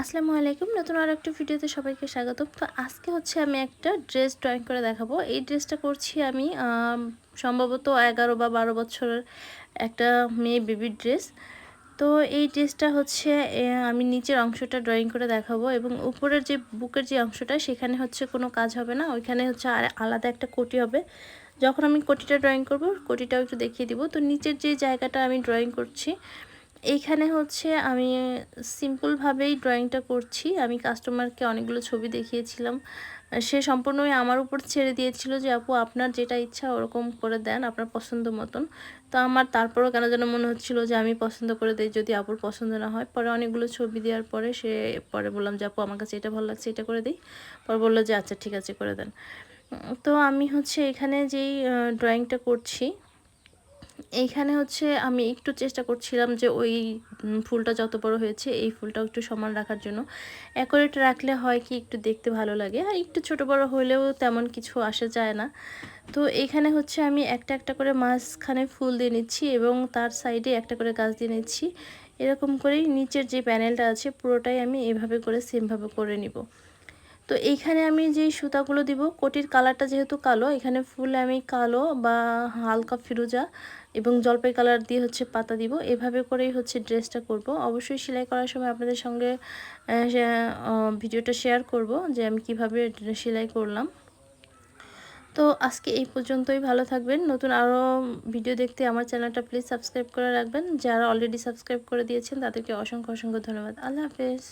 আসসালামু আলাইকুম। নতুন আর একটা ভিডিওতে সবাইকে স্বাগতম। তো আজকে হচ্ছে আমি একটা ড্রেস ড্রয়িং করে দেখাবো। এই ড্রেসটা করছি আমি সম্ভবত এগারো বা বারো বছরের একটা মেয়ে বেবির ড্রেস তো এই ড্রেসটা হচ্ছে আমি নিচের অংশটা ড্রয়িং করে দেখাবো এবং উপরের যে বুকের যে অংশটা, সেখানে হচ্ছে কোনো কাজ হবে না। ওইখানে হচ্ছে আর আলাদা একটা কোটি হবে। যখন আমি কোটিটা ড্রয়িং করব, কোটিটাও একটু দেখিয়ে দিব। তো নিচের যে জায়গাটা আমি ড্রয়িং করছি এইখানে হচ্ছে আমি সিম্পলভাবেই ড্রয়িংটা করছি। আমি কাস্টমারকে অনেকগুলো ছবি দেখিয়েছিলাম। সে সম্পূর্ণই আমার উপর ছেড়ে দিয়েছিল যে, আপু, আপনার যেটা ইচ্ছা ওরকম করে দেন, আপনার পছন্দ মতন। তো আমার তারপরও কেন যেন মনে হচ্ছিল যে, আমি পছন্দ করে দিই যদি আপুর পছন্দ না হয়। পরে অনেকগুলো ছবি দেওয়ার পরে সে, পরে বললাম যে, আপু, আমার কাছে এটা ভালো লাগছে, এটা করে দিই। পরে বলল যে আচ্ছা ঠিক আছে, করে দেন। তো আমি হচ্ছে এখানে যেই ড্রয়িংটা করছি এইখানে হচ্ছে আমি একটু চেষ্টা করছিলাম যে ওই ফুলটা যত বড় হয়েছে এই ফুলটাও একটু সমান রাখার জন্য। অ্যাকোরেট রাখলে হয় কি একটু দেখতে ভালো লাগে। আর একটু ছোট বড় হলেও তেমন কিছু আসে যায় না। তো এখানে হচ্ছে আমি একটা একটা করে মাঝখানে ফুল দিয়ে নিচ্ছি এবং তার সাইডে একটা করে গাছ দিয়ে নিচ্ছি। এরকম করেই নিচের যে প্যানেলটা আছে পুরোটাই আমি এভাবে করে সেমভাবে করে নিব। তো এইখানে আমি যে সুতাগুলো দিব, কোটির কালারটা যেহেতু কালো, এখানে ফুল আমি কালো বা হালকা ফিরোজা এবং জলপাই কালার দিয়ে হচ্ছে পাতা দিব। এভাবে করেই হচ্ছে ড্রেসটা করব। অবশ্যই সেলাই করার সময় আপনাদের সঙ্গে ভিডিওটা শেয়ার করব যে আমি কীভাবে সেলাই করলাম। তো আজকে এই পর্যন্তই, ভালো থাকবেন। নতুন আরও ভিডিও দেখতে আমার চ্যানেলটা প্লিজ সাবস্ক্রাইব করে রাখবেন। যারা অলরেডি সাবস্ক্রাইব করে দিয়েছেন, তাদেরকে অসংখ্য অসংখ্য ধন্যবাদ। আল্লাহ হাফেজ।